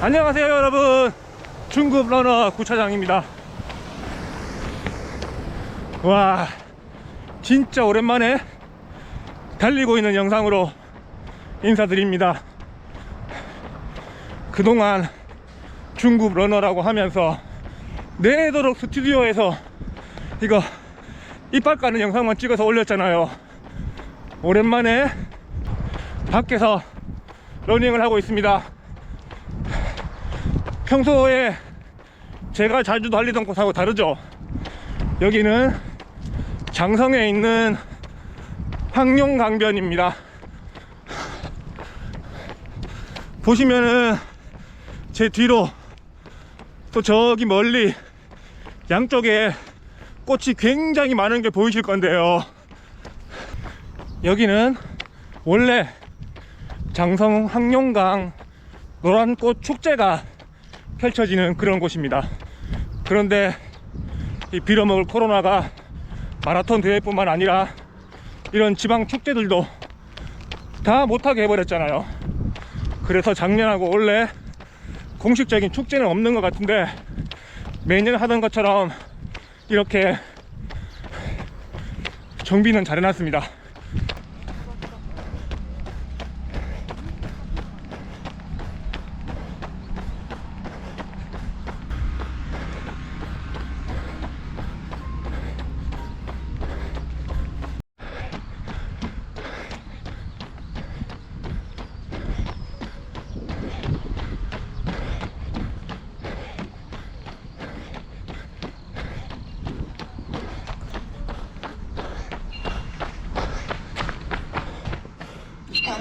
안녕하세요 여러분. 중급 러너 구차장입니다. 와 진짜 오랜만에 달리고 있는 영상으로 인사드립니다. 그동안 중급 러너라고 하면서 내도록 스튜디오에서 이거 이빨 까는 영상만 찍어서 올렸잖아요. 오랜만에 밖에서 러닝을 하고 있습니다 평소에 제가 자주 달리던 곳하고 다르죠? 여기는 장성에 있는 황룡강변입니다. 보시면은 제 뒤로 또 저기 멀리 양쪽에 꽃이 굉장히 많은 게 보이실 건데요. 여기는 원래 장성 황룡강 노란꽃 축제가 펼쳐지는 그런 곳입니다. 그런데 이 빌어먹을 코로나가 마라톤 대회뿐만 아니라 이런 지방 축제들도 다 못하게 해버렸잖아요. 그래서 작년하고 올해 공식적인 축제는 없는 것 같은데 매년 하던 것처럼 이렇게 정비는 잘 해놨습니다.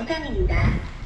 정상입니다.